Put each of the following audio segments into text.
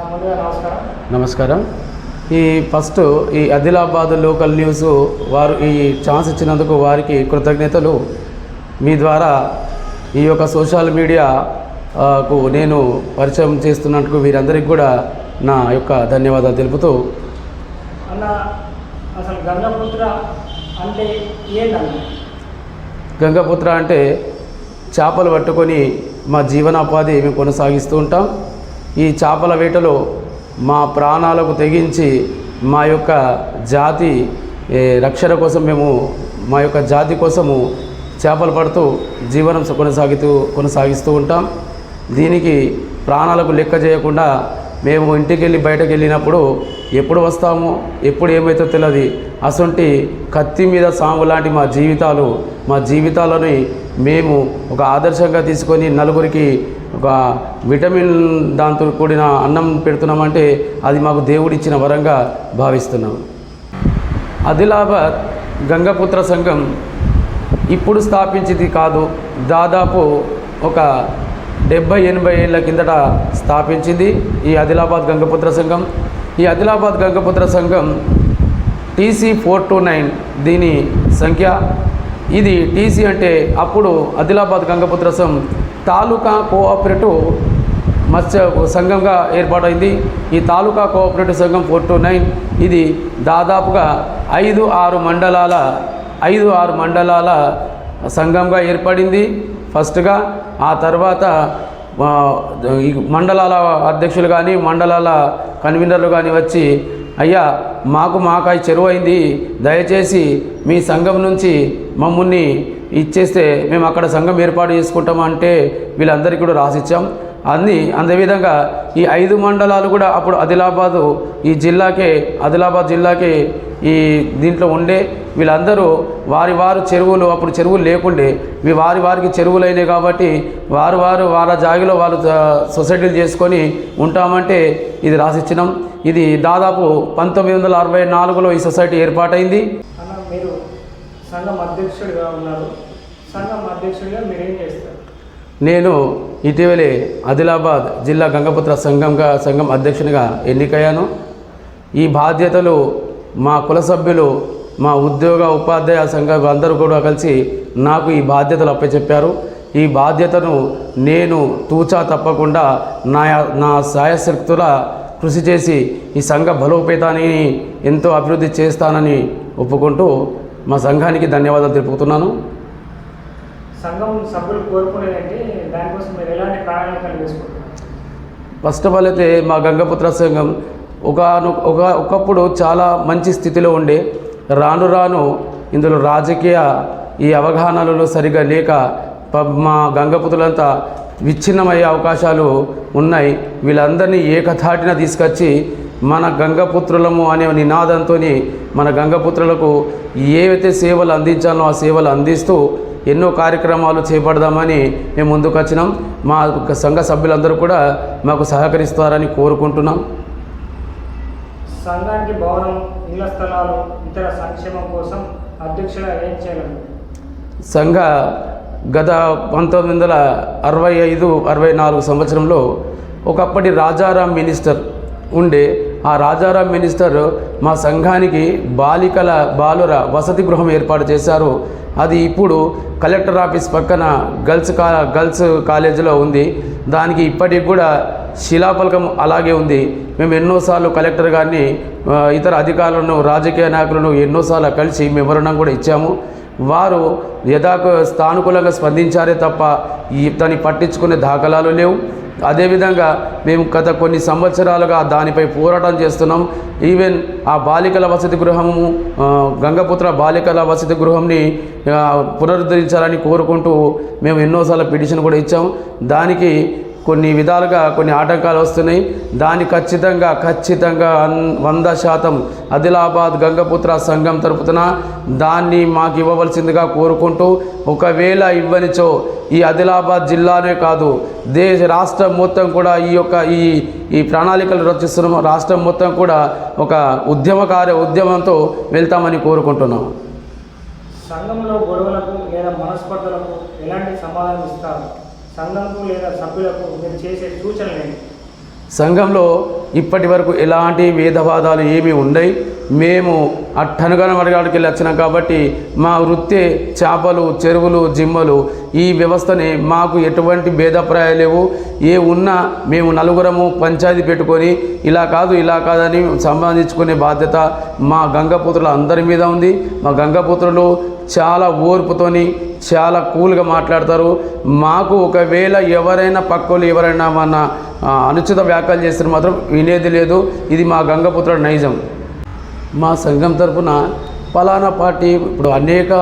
నమస్కారం. నమస్కారం. ఈ ఫస్ట్ ఈ ఆదిలాబాద్ లోకల్ న్యూస్ వారు ఈ ఛాన్స్ ఇచ్చినందుకు వారికి కృతజ్ఞతలు. మీ ద్వారా ఈ యొక్క సోషల్ మీడియా ఆ, కు నేను పరిచయం చేస్తున్నందుకు వీరందరికీ కూడా నా యొక్క ధన్యవాదాలు తెలుపుతూ. అన్న అసలు గంగపుత్ర అంటే ఏంటన్న గంగపుత్ర అంటే చేపలు పట్టుకొని మా జీవనోపాధి మేము కొనసాగిస్తూ ఉంటాం. ఈ చేపల వేటలో మా ప్రాణాలకు తెగించి మా యొక్క జాతి రక్షణ కోసం మేము మా యొక్క జాతి కోసము చేపలు పడుతూ జీవనం కొనసాగుతూ కొనసాగిస్తూ ఉంటాం. దీనికి ప్రాణాలకు లెక్క చేయకుండా మేము ఇంటికి వెళ్ళి బయటకు వెళ్ళినప్పుడు ఎప్పుడు వస్తామో ఎప్పుడు ఏమైతే తెలియదు అసొంటి కత్తి మీద సాము లాంటి మా జీవితాలు మా జీవితాలని మేము ఒక ఆదర్శంగా తీసుకొని నలుగురికి ఒక విటమిన్ దాంతో కూడిన అన్నం పెడుతున్నామంటే అది మాకు దేవుడిచ్చిన వరంగా భావిస్తున్నాం. ఆదిలాబాద్ గంగపుత్ర సంఘం ఇప్పుడు స్థాపించింది కాదు దాదాపు ఒక డెబ్బై ఎనభై ఏళ్ళ కిందట స్థాపించింది ఈ ఆదిలాబాద్ గంగపుత్ర సంఘం. ఈ ఆదిలాబాద్ గంగపుత్ర సంఘం టీసీ ఫోర్ టూ నైన్ దీని సంఖ్య. ఇది టీసీ అంటే అప్పుడు ఆదిలాబాద్ గంగపుత్ర సంఘం తాలూకా కోఆపరేటివ్ మత్స్య సంఘంగా ఏర్పాటైంది. ఈ తాలూకా కోఆపరేటివ్ సంఘం ఫోర్ టూ నైన్. ఇది దాదాపుగా ఐదు ఆరు మండలాల ఐదు ఆరు మండలాల సంఘంగా ఏర్పడింది. ఫస్ట్గా ఆ తర్వాత మండలాల అధ్యక్షులు కానీ మండలాల కన్వీనర్లు కానీ వచ్చి అయ్యా మాకు మాకాయ చెరువు అయింది దయచేసి మీ సంఘం నుంచి మమ్మల్ని ఇచ్చేస్తే మేము అక్కడ సంఘం ఏర్పాటు చేసుకుంటామంటే వీళ్ళందరికీ కూడా రాసిచ్చాం. అన్ని అదేవిధంగా ఈ ఐదు మండలాలు కూడా అప్పుడు ఆదిలాబాదు ఈ జిల్లాకే ఆదిలాబాద్ జిల్లాకే ఈ దీంట్లో ఉండే. వీళ్ళందరూ వారి వారు చెరువులు అప్పుడు చెరువులు లేకుండే. మీ వారి వారికి చెరువులు అయినాయి కాబట్టి వారు వారు వాళ్ళ జాగిలో వాళ్ళు సొసైటీలు చేసుకొని ఉంటామంటే ఇది రాసిచ్చినాం. ఇది దాదాపు పంతొమ్మిది వందల అరవై నాలుగులో ఈ సొసైటీ ఏర్పాటైంది. మీరు సంఘం అధ్యక్షుడిగా ఉన్నారు. సంఘం అధ్యక్షుడిగా మీరు ఏం చేస్తారు? నేను ఇటీవలే ఆదిలాబాద్ జిల్లా గంగపుత్ర సంఘంగా సంఘం అధ్యక్షునిగా ఎన్నికయ్యాను. ఈ బాధ్యతలు మా కుల సభ్యులు మా ఉద్యోగ ఉపాధ్యాయ సంఘం అందరూ కూడా కలిసి నాకు ఈ బాధ్యతలు అప్పచెప్పారు. ఈ బాధ్యతను నేను తూచా తప్పకుండా నా నా సాయశక్తుల కృషి చేసి ఈ సంఘ బలోపేతాన్ని ఎంతో అభివృద్ధి చేస్తానని ఒప్పుకుంటూ మా సంఘానికి ధన్యవాదాలు తెలుపుతున్నాను. సంఘం సభ్యులు కోరుకునేదంటే దానికోసం మీరు ఎలాంటి ప్రణాళికలు వేసుకుంటారు ఫస్ట్ ఆఫ్ ఆల్ అయితే మా గంగపుత్ర సంఘం ఒక ఒక ఒకప్పుడు చాలా మంచి స్థితిలో ఉండే రాను రాను ఇందులో రాజకీయ ఈ అవగాహనలలో సరిగా లేక మా గంగపుత్రులంతా విచ్ఛిన్నమయ్యే అవకాశాలు ఉన్నాయి. వీళ్ళందరినీ ఏకధాటిన తీసుకొచ్చి మన గంగపుత్రులము అనే నినాదంతో మన గంగపుత్రులకు ఏవైతే సేవలు అందించాలో ఆ సేవలు అందిస్తూ ఎన్నో కార్యక్రమాలు చేపడదామని మేము ముందుకు వచ్చినాం. మా సంఘ సభ్యులందరూ కూడా మాకు సహకరిస్తారని కోరుకుంటున్నాం. సంఘానికి భవనం ఇళ్ళ స్థలాలు ఇతర సంక్షేమం కోసం అధ్యక్షుడిగా ఏం చేయాలి సంఘ గత పంతొమ్మిది వందల అరవై ఐదు అరవై నాలుగు సంవత్సరంలో ఒకప్పటి రాజారాం మినిస్టర్ ఉండే ఆ రాజారాం మినిస్టర్ మా సంఘానికి బాలికల బాలుర వసతి గృహం ఏర్పాటు చేశారు. అది ఇప్పుడు కలెక్టర్ ఆఫీస్ పక్కన గర్ల్స్ కా గర్ల్స్ కాలేజీలో ఉంది. దానికి ఇప్పటికి కూడా శిలాఫలకం అలాగే ఉంది. మేము ఎన్నోసార్లు కలెక్టర్ గారిని ఇతర అధికారులను రాజకీయ నాయకులను ఎన్నోసార్లు కలిసి మెమరణం కూడా ఇచ్చాము. వారు యథాకు స్థానుకూలంగా స్పందించారే తప్ప ఈ దాన్ని పట్టించుకునే దాఖలాలు లేవు. అదేవిధంగా మేము గత కొన్ని సంవత్సరాలుగా దానిపై పోరాటం చేస్తున్నాం. ఈవెన్ ఆ బాలికల వసతి గృహము గంగపుత్ర బాలికల వసతి గృహంని పునరుద్ధరించాలని కోరుకుంటూ మేము ఎన్నోసార్లు పిటిషన్ కూడా ఇచ్చాం. దానికి కొన్ని విధాలుగా కొన్ని ఆటంకాలు వస్తున్నాయి. దాన్ని ఖచ్చితంగా ఖచ్చితంగా వంద శాతం ఆదిలాబాద్ గంగపుత్ర సంఘం తరపున దాన్ని మాకు ఇవ్వవలసిందిగా కోరుకుంటూ ఒకవేళ ఇవ్వనిచో ఈ ఆదిలాబాద్ జిల్లానే కాదు దేశ రాష్ట్రం మొత్తం కూడా ఈ యొక్క ఈ ఈ ప్రణాళికలు రచిస్తున్నాము. రాష్ట్రం మొత్తం కూడా ఒక ఉద్యమకార్య ఉద్యమంతో వెళ్తామని కోరుకుంటున్నాం సంఘంలో గొడవలకు లేదా మనస్పర్ధలకు ఎలాంటి సమాధానం ఇస్తారు? సంఘంకు లేదా సభ్యులకు మీరు చేసే సూచనలు సంఘంలో ఇప్పటి వరకు ఎలాంటి వేదవాదాలు ఏమీ ఉండయి. మేము అట్టనుగన వర్గానికి వెళ్ళి వచ్చినాం కాబట్టి మా వృత్తి చేపలు చెరువులు జిమ్మలు ఈ వ్యవస్థని మాకు ఎటువంటి భేదప్రాయాలు లేవు. ఏ ఉన్నా మేము నలుగురము పంచాయతీ పెట్టుకొని ఇలా కాదు ఇలా కాదని సంబంధించుకునే బాధ్యత మా గంగపుత్రుల అందరి మీద ఉంది. మా గంగపుత్రులు చాలా ఓర్పుతోని చాలా కూల్గా మాట్లాడతారు. మాకు ఒకవేళ ఎవరైనా పక్కలు ఎవరైనా మన అనుచిత వ్యాఖ్యలు చేస్తే మాత్రం వినేది లేదు. ఇది మా గంగపుత్రుల నైజం. మా సంఘం తరఫున ఫలానా పార్టీ ఇప్పుడు అనేక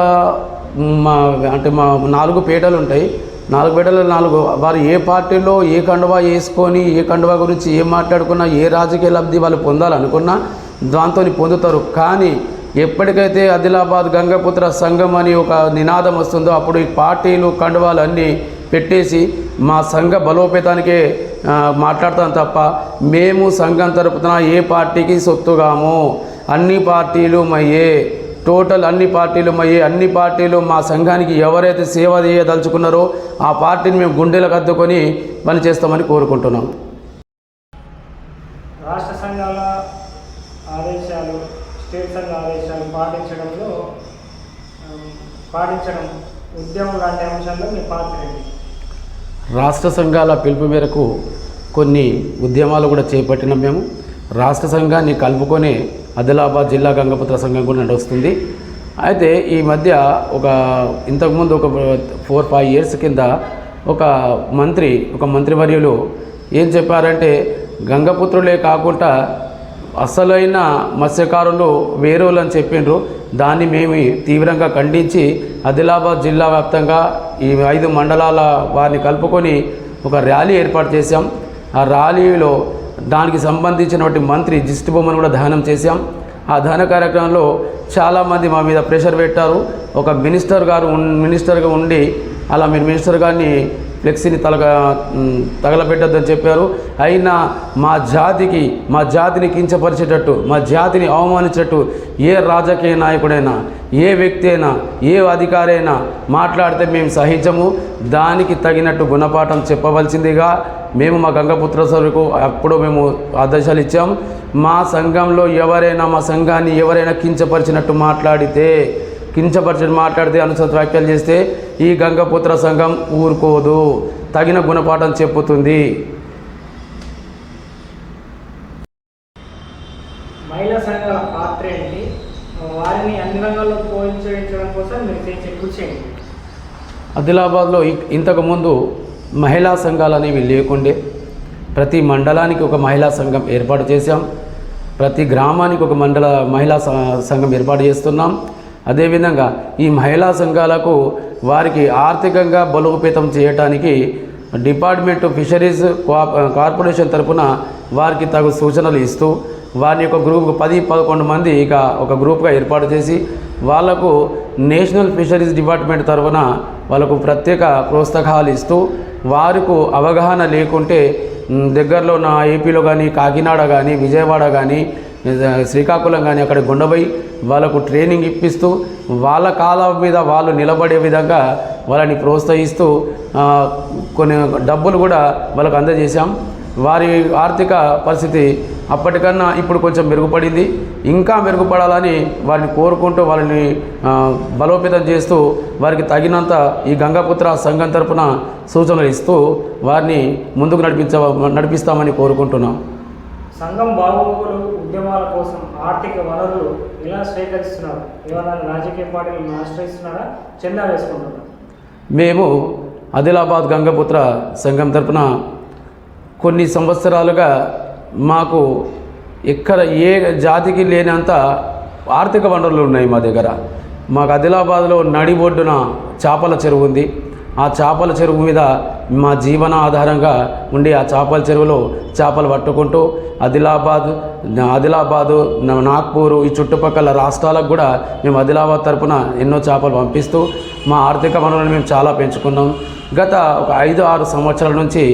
మా అంటే మా నాలుగు పేటలు ఉంటాయి. నాలుగు పేటలు నాలుగు. వారు ఏ పార్టీలో ఏ కండువా వేసుకొని ఏ కండువా గురించి ఏం మాట్లాడుకున్నా ఏ రాజకీయ లబ్ధి వాళ్ళు పొందాలనుకున్నా దాంతో పొందుతారు. కానీ ఎప్పటికైతే ఆదిలాబాద్ గంగపుత్ర సంఘం అని ఒక నినాదం వస్తుందో అప్పుడు ఈ పార్టీలు కండువాలు అన్నీ పెట్టేసి మా సంఘ బలోపేతానికే మాట్లాడతాం తప్ప మేము సంఘం తరపున ఏ పార్టీకి సొత్తుగాము. అన్ని పార్టీలు మయ్యే. టోటల్ అన్ని పార్టీలు మయ్యే అన్ని పార్టీలు మా సంఘానికి ఎవరైతే సేవ చేయదలుచుకున్నారో ఆ పార్టీని మేము గుండెలకు అద్దుకొని పనిచేస్తామని కోరుకుంటున్నాం. రాష్ట్ర సంఘాల ఆదేశాలు స్టేట్ సంఘ ఆదేశాలు పాటించడంలో పాటించడం ఉద్యమం లాంటి అంశాల్లో మీ పాత్ర రాష్ట్ర సంఘాల పిలుపు మేరకు కొన్ని ఉద్యమాలు కూడా చేపట్టినాం మేము. రాష్ట్ర సంఘాన్ని కలుపుకొని ఆదిలాబాద్ జిల్లా గంగపుత్ర సంఘం కూడా నడుస్తుంది. అయితే ఈ మధ్య ఒక ఇంతకుముందు ఒక ఫోర్ ఫైవ్ ఇయర్స్ కింద ఒక మంత్రి ఒక మంత్రివర్యులు ఏం చెప్పారంటే గంగపుత్రులే కాకుండా అసలైన మత్స్యకారులు వేరేలు అని చెప్పిండ్రు దాన్ని మేము తీవ్రంగా ఖండించి ఆదిలాబాద్ జిల్లా వ్యాప్తంగా ఈ ఐదు మండలాల వారిని కలుపుకొని ఒక ర్యాలీ ఏర్పాటు చేశాం. ఆ ర్యాలీలో దానికి సంబంధించినటువంటి మంత్రి జిస్టి బొమ్మను కూడా దహనం చేశాం. ఆ దహన కార్యక్రమంలో చాలామంది మా మీద ప్రెషర్ పెట్టారు. ఒక మినిస్టర్ గారు మినిస్టర్గా ఉండి అలా మీరు మినిస్టర్ గారిని ఫ్లెక్సీని తలగ తగలబెట్టద్దని చెప్పారు. అయినా మా జాతికి మా జాతిని కించపరిచేటట్టు మా జాతిని అవమానించేటట్టు ఏ రాజకీయ నాయకుడైనా ఏ వ్యక్తి అయినా ఏ అధికారి అయినా మాట్లాడితే మేము సహించము. దానికి తగినట్టు గుణపాఠం చెప్పవలసిందిగా మేము మా గంగపుత్ర సరుకు అప్పుడు మేము ఆదేశాలు ఇచ్చాము మా సంఘంలో ఎవరైనా మా సంఘాన్ని ఎవరైనా కించపరిచినట్టు మాట్లాడితే కించపరిచి మాట్లాడితే అనుసత వ్యాఖ్యలు చేస్తే ఈ గంగపుత్ర సంఘం ఊరుకోదు. తగిన గుణపాఠం చెప్పుతుంది. మహిళా సంఘాల పాత్ర ఏంటి వారిని అన్ని రంగాల్లో కోసం మీరు చేసే కృషి ఏంటి? ఆదిలాబాద్లో ఇంతకుముందు మహిళా సంఘాలు అనేవి లేకుండే. ప్రతి మండలానికి ఒక మహిళా సంఘం ఏర్పాటు చేశాం. ప్రతి గ్రామానికి ఒక మండల మహిళా సంఘం ఏర్పాటు చేస్తున్నాం. అదేవిధంగా ఈ మహిళా సంఘాలకు వారికి ఆర్థికంగా బలోపేతం చేయటానికి డిపార్ట్మెంట్ ఫిషరీస్ కార్పొరేషన్ తరపున వారికి తగు సూచనలు ఇస్తూ వారిని యొక్క గ్రూప్ పది పదకొండు మంది ఇక ఒక గ్రూప్గా ఏర్పాటు చేసి వాళ్ళకు నేషనల్ ఫిషరీస్ డిపార్ట్మెంట్ తరఫున వాళ్ళకు ప్రత్యేక ప్రోత్సాహాలు ఇస్తూ వారికి అవగాహన లేకుంటే దగ్గరలో ఉన్న ఏపీలో కానీ కాకినాడ కానీ విజయవాడ కానీ శ్రీకాకుళం కానీ అక్కడ గుండబోయి వాళ్ళకు ట్రైనింగ్ ఇప్పిస్తూ వాళ్ళ కాలం మీద వాళ్ళు నిలబడే విధంగా వాళ్ళని ప్రోత్సహిస్తూ కొన్ని డబ్బులు కూడా వాళ్ళకు అందజేశాం. వారి ఆర్థిక పరిస్థితి అప్పటికన్నా ఇప్పుడు కొంచెం మెరుగుపడింది. ఇంకా మెరుగుపడాలని వారిని కోరుకుంటూ వాళ్ళని బలోపేతం చేస్తూ వారికి తగినంత ఈ గంగాపుత్ర సంఘం తరపున సూచనలు ఇస్తూ వారిని ముందుకు నడిపించ నడిపిస్తామని కోరుకుంటున్నాం. సంఘం బాగోగులు ఉద్యమాల కోసం ఆర్థిక వనరులు ఎలా స్వీకరిస్తున్నారు? ఏమైనా రాజకీయ పార్టీలను ఆశ్రయిస్తున్నారా? చందా వేసుకుంటున్నారు? మేము ఆదిలాబాద్ గంగపుత్ర సంఘం తరపున కొన్ని సంవత్సరాలుగా మాకు ఎక్కడ ఏ జాతికి లేనంత ఆర్థిక వనరులు ఉన్నాయి మా దగ్గర. మాకు ఆదిలాబాద్లో నడి ఒడ్డున చేపల చెరువు ఉంది. ఆ చేపల చెరువు మీద మా జీవన ఆధారంగా ఉండి ఆ చేపల చెరువులో చేపలు పట్టుకుంటూ ఆదిలాబాద్ ఆదిలాబాదు నాగ్పూరు ఈ చుట్టుపక్కల రాష్ట్రాలకు కూడా మేము ఆదిలాబాద్ తరపున ఎన్నో చేపలు పంపిస్తూ మా ఆర్థిక వనరులను మేము చాలా పెంచుకున్నాం. గత ఒక ఐదు ఆరు సంవత్సరాల నుంచి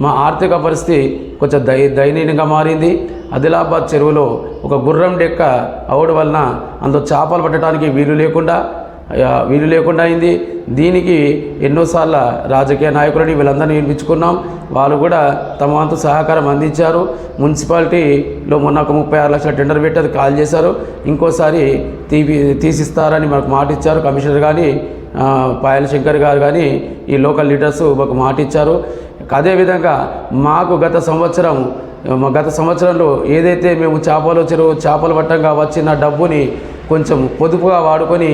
మా ఆర్థిక పరిస్థితి కొంచెం దై దయనీయంగా మారింది. ఆదిలాబాద్ చెరువులో ఒక గుర్రం డెక్క అవడం వలన అందులో చేపలు పట్టడానికి వీలు లేకుండా వీలు లేకుండా అయింది. దీనికి ఎన్నోసార్లు రాజకీయ నాయకులని వీళ్ళందరినీ వినిపించుకున్నాం. వాళ్ళు కూడా తమ వంతు సహకారం అందించారు. మున్సిపాలిటీలో మొన్న ఒక ముప్పై ఆరు లక్షల టెండర్ పెట్టి అది కాల్ చేశారు. ఇంకోసారి తీపి తీసిస్తారని మనకు మాట ఇచ్చారు. కమిషనర్ కానీ పాయల శంకర్ గారు కానీ ఈ లోకల్ లీడర్స్ మాకు మాట ఇచ్చారు. అదేవిధంగా మాకు గత సంవత్సరం గత సంవత్సరంలో ఏదైతే మేము చేపలు చెరువు చేపలు పట్టంగా వచ్చిన డబ్బుని కొంచెం పొదుపుగా వాడుకొని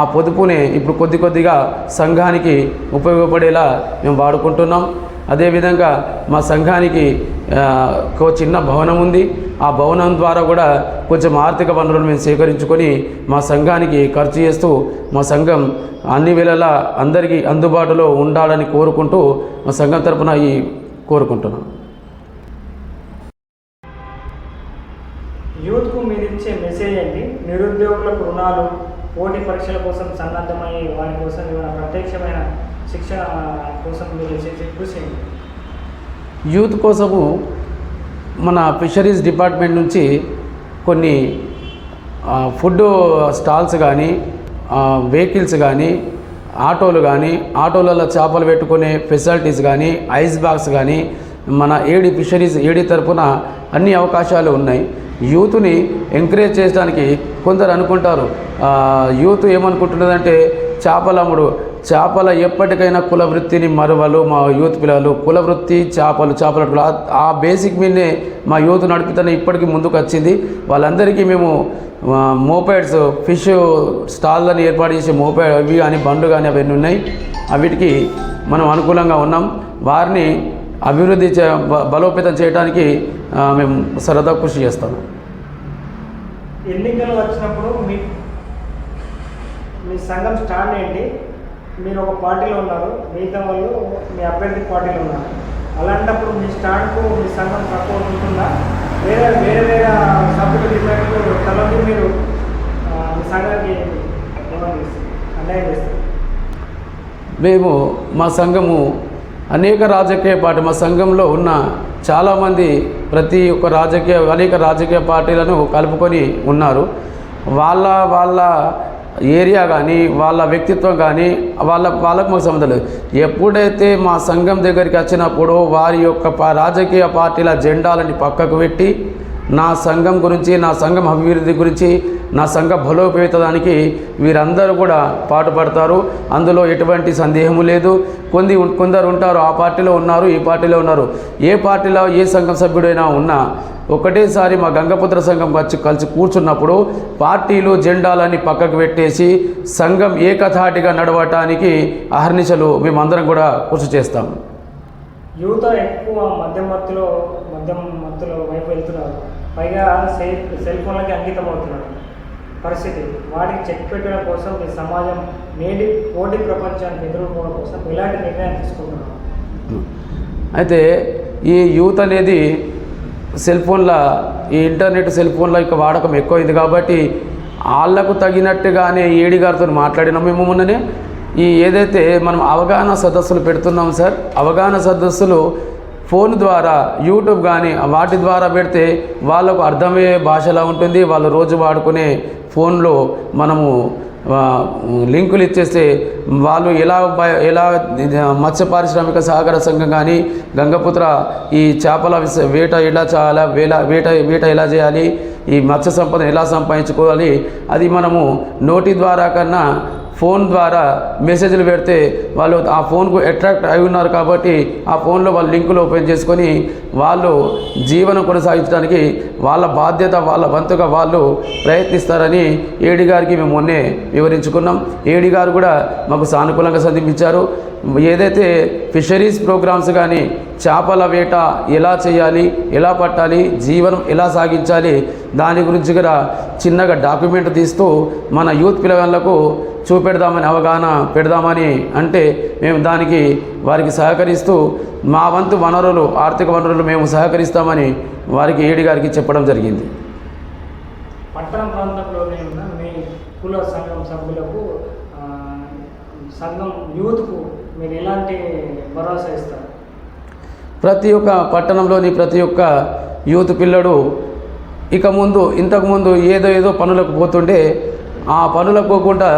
ఆ పొదుపుని ఇప్పుడు కొద్ది కొద్దిగా సంఘానికి ఉపయోగపడేలా మేము వాడుకుంటున్నాం. అదేవిధంగా మా సంఘానికి ఒక చిన్న భవనం ఉంది. ఆ భవనం ద్వారా కూడా కొంచెం ఆర్థిక వనరులు మేము సేకరించుకొని మా సంఘానికి ఖర్చు చేస్తూ మా సంఘం అన్ని వేళలా అందరికీ అందుబాటులో ఉండాలని కోరుకుంటూ మా సంఘం తరపున ఈ కోరుకుంటున్నాం. యూత్కు మీరు ఇచ్చే మెసేజ్ ఏంటి? నిరుద్యోగులకు రుణాలు పోటీ పరీక్షల కోసం సన్నద్ధమయ్యే వారి కోసం ఏమైనా ప్రత్యక్షమైన శిక్షణ కోసం మీరు చేసే కృషి యూత్ కోసము మన ఫిషరీస్ డిపార్ట్మెంట్ నుంచి కొన్ని ఫుడ్ స్టాల్స్ కానీ వెహికల్స్ కానీ ఆటోలు కానీ ఆటోలలో చేపలు పెట్టుకునే ఫెసిలిటీస్ కానీ ఐస్ బాక్స్ కానీ మన ఏడి ఫిషరీస్ ఏడి తరపున అన్ని అవకాశాలు ఉన్నాయి. యూత్ని ఎంకరేజ్ చేయడానికి కొందరు అనుకుంటారు. యూత్ ఏమనుకుంటున్నదంటే చేపలమ్ముడు. చేపల ఎప్పటికైనా కుల వృత్తిని మరువలు మా యూత్ పిల్లలు. కుల వృత్తి చేపలు చేపలు ఆ- బేసిక్ మీదనే మా యూత్ నడుపుతున్న ఇప్పటికీ ముందుకు వచ్చింది. వాళ్ళందరికీ మేము మోపైడ్స్ ఫిష్ స్టాల్లని ఏర్పాటు చేసే మోపైడ్ అవి కానీ బండ్లు కానీ అవన్నీ ఉన్నాయి. అవిటికి మనం అనుకూలంగా ఉన్నాం. వారిని అభివృద్ధి చే బలోపేతం చేయడానికి మేము సరదా కృషి చేస్తాం ఎన్నికలు వచ్చినప్పుడు మీ మీ సంఘం స్టాండ్ ఏంటి? మీరు ఒక పార్టీలో ఉన్నారు మిగతా వాళ్ళు మీ అభ్యర్థి పార్టీలో ఉన్నారు. అలాంటప్పుడు మీ స్టాండ్కు మీ సంఘం సపోర్ట్ ఉంటుందా? వేరే వేరే వేరే సభ్యుల డిమాండ్కు తలది మీరు మీ సంఘానికి? అన్యాయం చేస్తారు. మేము మా సంఘము అనేక రాజకీయ పార్టీ మా సంఘంలో ఉన్న చాలామంది ప్రతి ఒక్క రాజకీయ అనేక రాజకీయ పార్టీలను కలుపుకొని ఉన్నారు. వాళ్ళ వాళ్ళ ఏరియా కానీ వాళ్ళ వ్యక్తిత్వం కానీ వాళ్ళ వాళ్ళకు మాకు సంబంధం లేదు. ఎప్పుడైతే మా సంఘం దగ్గరికి వచ్చినప్పుడు వారి యొక్క రాజకీయ పార్టీల జెండాలని పక్కకు పెట్టి నా సంఘం గురించి నా సంఘం అభివృద్ధి గురించి నా సంఘ బలోపేతానికి వీరందరూ కూడా పాటుపడతారు. అందులో ఎటువంటి సందేహము లేదు. కొన్ని కొందరు ఉంటారు ఆ పార్టీలో ఉన్నారు ఈ పార్టీలో ఉన్నారు. ఏ పార్టీలో ఏ సంఘం సభ్యుడైనా ఉన్నా ఒకటేసారి మా గంగపుత్ర సంఘం వచ్చి కలిసి కూర్చున్నప్పుడు పార్టీలు జెండాలని పక్కకు పెట్టేసి సంఘం ఏకధాటిగా నడవటానికి అహర్నిశలు మేమందరం కూడా కృషి చేస్తాం. యువత ఎక్కువ మద్యం మత్తులో మద్యం మత్తులో వైపు వెళ్తున్నారు. పైగా సెల్ సెల్ ఫోన్లకి అంకితం అవుతున్నారు పరిస్థితి వాటికి చెక్ పెట్టడం కోసం ఈ సమాజం నేటి పోటీ ప్రపంచానికి ఎదుర్కోవడం కోసం ఎలాంటి నిర్ణయాలు తీసుకుంటున్నారు అయితే ఈ యూత్ అనేది సెల్ ఫోన్ల ఈ ఇంటర్నెట్ సెల్ ఫోన్ల యొక్క వాడకం ఎక్కువైంది కాబట్టి వాళ్ళకు తగినట్టుగానే ఏడి గారితో మాట్లాడినాం మేము మొన్ననే. ఈ ఏదైతే మనం అవగాహన సదస్సులు పెడుతున్నాం సార్ అవగాహన సదస్సులు ఫోన్ ద్వారా యూట్యూబ్ కానీ వాటి ద్వారా పెడితే వాళ్ళకు అర్థమయ్యే భాషలా ఉంటుంది. వాళ్ళు రోజు వాడుకునే ఫోన్లో మనము లింకులు ఇచ్చేస్తే వాళ్ళు ఎలా ఎలా మత్స్య పారిశ్రామిక సహకార సంఘం కానీ గంగపుత్ర ఈ చేపల వేట ఎలా చేయాలా వేల వేట వేట ఎలా చేయాలి ఈ మత్స్య సంపద ఎలా సంపాదించుకోవాలి అది మనము నోటి ద్వారా కన్నా ఫోన్ ద్వారా మెసేజ్లు పెడితే వాళ్ళు ఆ ఫోన్కు అట్రాక్ట్ అయి ఉన్నారు కాబట్టి ఆ ఫోన్లో వాళ్ళు లింకులు ఓపెన్ చేసుకొని వాళ్ళు జీవనం కొనసాగించడానికి వాళ్ళ బాధ్యత వాళ్ళ వంతుగా వాళ్ళు ప్రయత్నిస్తారని ఏడి గారికి మేము మొన్నే వివరించుకున్నాం. ఏడి గారు కూడా మాకు సానుకూలంగా సంధించారు ఏదైతే ఫిషరీస్ ప్రోగ్రామ్స్ కానీ చేపల వేట ఎలా చేయాలి ఎలా పట్టాలి జీవనం ఎలా సాగించాలి దాని గురించి కూడా చిన్నగా డాక్యుమెంట్ తీస్తూ మన యూత్ పిల్లగాళ్ళకు చూపెడదామని అవగాహన పెడదామని అంటే మేము దానికి వారికి సహకరిస్తూ మా వంతు వనరులు ఆర్థిక వనరులు మేము సహకరిస్తామని వారికి ఏడి గారికి చెప్పడం జరిగింది. పట్టణ ప్రాంతంలోనే ఉన్న మీ కుల సంఘం సభ్యులకు సంఘం యూత్కు మీరు ఎలాంటి భరోసా ఇస్తారు? ప్రతి ఒక్క పట్టణంలోని ప్రతి ఒక్క యూత్ పిల్లడు ఇక ముందు ఇంతకుముందు ఏదో ఏదో పనులకు పోతుంటే ఆ పనులకు పోకుండా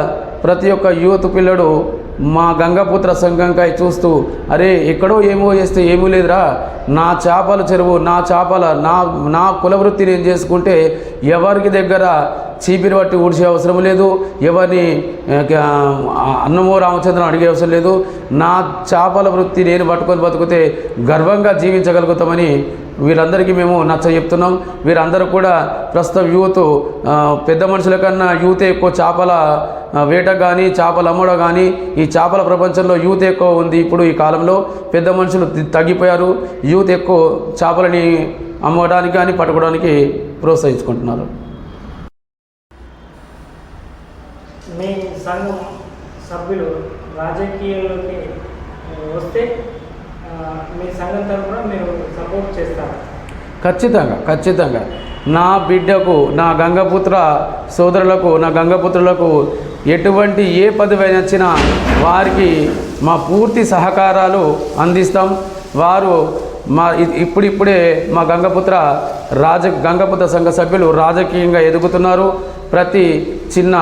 ప్రతి ఒక్క యువత పిల్లడు మా గంగపుత్ర సంఘంకై చూస్తూ అరే ఎక్కడో ఏమో చేస్తే ఏమీ లేదురా. నా చేపల చెరువు నా చేపల నా నా కులవృత్తి నేను చేసుకుంటే ఎవరికి దగ్గర చీపిరి పట్టి ఊడ్చే అవసరం లేదు. ఎవరిని అన్నమో రామచంద్రం అడిగే అవసరం లేదు. నా చేపల వృత్తి నేను పట్టుకొని బతికితే గర్వంగా జీవించగలుగుతామని వీరందరికీ మేము నచ్చ చెప్తున్నాం. వీరందరూ కూడా ప్రస్తుతం యూత్ పెద్ద మనుషుల కన్నా యూత్ ఎక్కువ చేపల వేట కానీ చేపలు అమ్మడం కానీ ఈ చేపల ప్రపంచంలో యూత్ ఎక్కువ ఉంది ఇప్పుడు ఈ కాలంలో. పెద్ద మనుషులు తగ్గిపోయారు. యూత్ ఎక్కువ చేపలని అమ్మడానికి కానీ పట్టుకోవడానికి ప్రోత్సహించుకుంటున్నారు. మీ సంఘం సభ్యులు రాజకీయాల్లోకి వస్తే మీ సంఘం తరఫున మీరు సపోర్ట్ చేస్తారు. ఖచ్చితంగా ఖచ్చితంగా. నా బిడ్డకు నా గంగపుత్ర సోదరులకు నా గంగపుత్రులకు ఎటువంటి ఏ పదవి నచ్చినా వారికి మా పూర్తి సహకారాలు అందిస్తాం. వారు మా ఇప్పుడిప్పుడే మా గంగపుత్ర రాజ గంగపుత్ర సంఘ సభ్యులు రాజకీయంగా ఎదుగుతున్నారు. ప్రతి చిన్న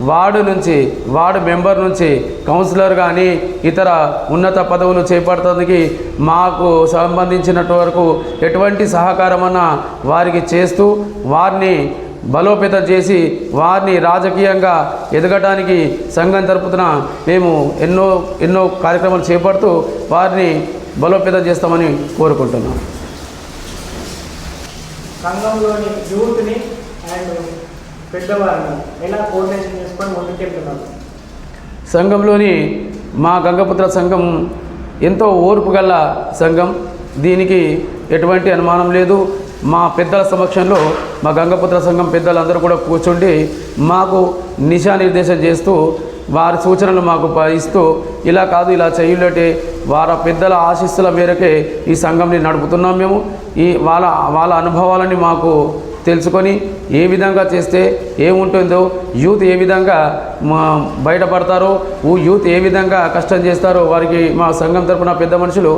వార్డు నుంచి వార్డు మెంబర్ నుంచి కౌన్సిలర్ కానీ ఇతర ఉన్నత పదవులు చేపడుతుందికి మాకు సంబంధించినటు వరకు ఎటువంటి సహకారమన్నా వారికి చేస్తూ వారిని బలోపేతం చేసి వారిని రాజకీయంగా ఎదగటానికి సంఘం తరపున మేము ఎన్నో ఎన్నో కార్యక్రమాలు చేపడుతూ వారిని బలోపేతం చేస్తామని కోరుకుంటున్నాం. సంఘంలోని యూత్ని అండ్ పెద్దవారిని ఎలా కోఆర్డినేషన్ చేసుకొని ముందుకెళ్తున్నారు సంఘంలోని మా గంగపుత్ర సంఘం ఎంతో ఓర్పు గల సంఘం. దీనికి ఎటువంటి అనుమానం లేదు. మా పెద్దల సమక్షంలో మా గంగపుత్ర సంఘం పెద్దలందరూ కూడా కూర్చుండి మాకు దిశానిర్దేశం చేస్తూ వారి సూచనలు మాకు ఇస్తూ ఇలా కాదు ఇలా చేయులేటే వారి పెద్దల ఆశీస్సుల మేరకే ఈ సంఘంని నడుపుతున్నాం మేము. ఈ వాళ్ళ వాళ్ళ అనుభవాలని మాకు తెలుసుకొని ఏ విధంగా చేస్తే ఏముంటుందో యూత్ ఏ విధంగా మా బయటపడతారో యూత్ ఏ విధంగా కష్టం చేస్తారో వారికి మా సంఘం తరపున పెద్ద మనుషులు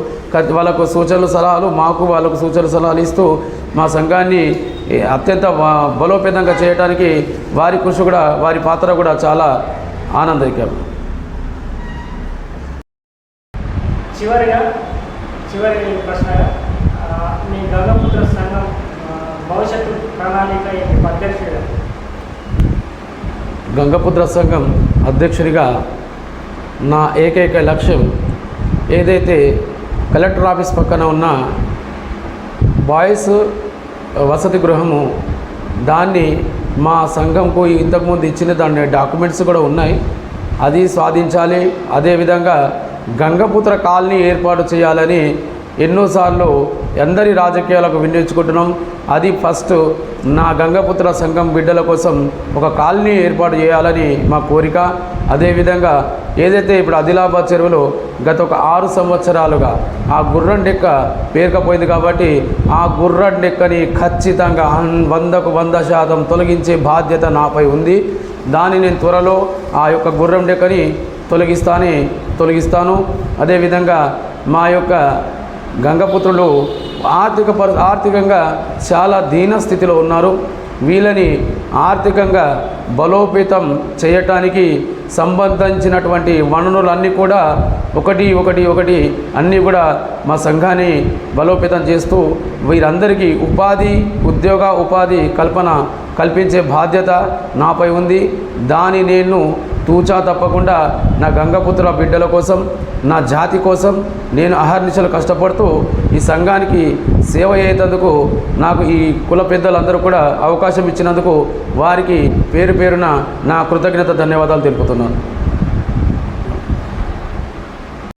వాళ్ళకు సూచనలు సలహాలు మాకు వాళ్ళకు సూచనలు సలహాలు ఇస్తూ మా సంఘాన్ని అత్యంత బలోపేతంగా చేయడానికి వారి కృషి కూడా వారి పాత్ర కూడా చాలా ఆనందకరం. చివరిగా చివరి ప్రశ్నగా మీ గంగపుత్ర సంఘం భవిష్యత్తు ప్రణాళిక ఏంటి గంగపుత్ర సంఘం అధ్యక్షుడిగా నా ఏకైక లక్ష్యం ఏదైతే కలెక్టర్ ఆఫీస్ పక్కన ఉన్న బాయ్స్ వసతి గృహము దాన్ని మా సంఘంకు ఇంతకుముందు ఇచ్చిన దాని డాక్యుమెంట్స్ కూడా ఉన్నాయి. అది స్వాధించాలి అదేవిధంగా గంగపుత్ర కాలనీ ఏర్పాటు చేయాలని ఎన్నోసార్లు అందరి రాజకీయాలకు వినియోగించుకుంటున్నాం. అది ఫస్ట్ నా గంగపుత్ర సంఘం బిడ్డల కోసం ఒక కాలనీ ఏర్పాటు చేయాలని మా కోరిక. అదేవిధంగా ఏదైతే ఇప్పుడు ఆదిలాబాద్ చెరువులో గత ఒక ఆరు సంవత్సరాలుగా ఆ గుర్రం డెక్క పేరుకపోయింది కాబట్టి ఆ గుర్రం డెక్కని ఖచ్చితంగా వందకు వంద శాతం తొలగించే బాధ్యత నాపై ఉంది. దాన్ని నేను త్వరలో ఆ యొక్క గుర్రం డెక్కని తొలగిస్తానే తొలగిస్తాను. అదేవిధంగా మా యొక్క గంగపుత్రులు ఆర్థిక పరి ఆర్థికంగా చాలా దీన స్థితిలో ఉన్నారు. వీళ్ళని ఆర్థికంగా బలోపేతం చేయటానికి సంబంధించినటువంటి వనరులన్నీ కూడా ఒకటి ఒకటి ఒకటి అన్నీ కూడా మా సంఘాన్ని బలోపేతం చేస్తూ వీరందరికీ ఉపాధి ఉద్యోగ ఉపాధి కల్పన కల్పించే బాధ్యత నాపై ఉంది. దాని నేను తూచా తప్పకుండా నా గంగపుత్ర బిడ్డల కోసం నా జాతి కోసం నేను అహర్నిశలు కష్టపడుతూ ఈ సంఘానికి సేవ చేసేందుకు నాకు ఈ కుల పెద్దలందరూ కూడా అవకాశం ఇచ్చినందుకు వారికి పేరు పేరున నా కృతజ్ఞత ధన్యవాదాలు తెలుపుతున్నాను.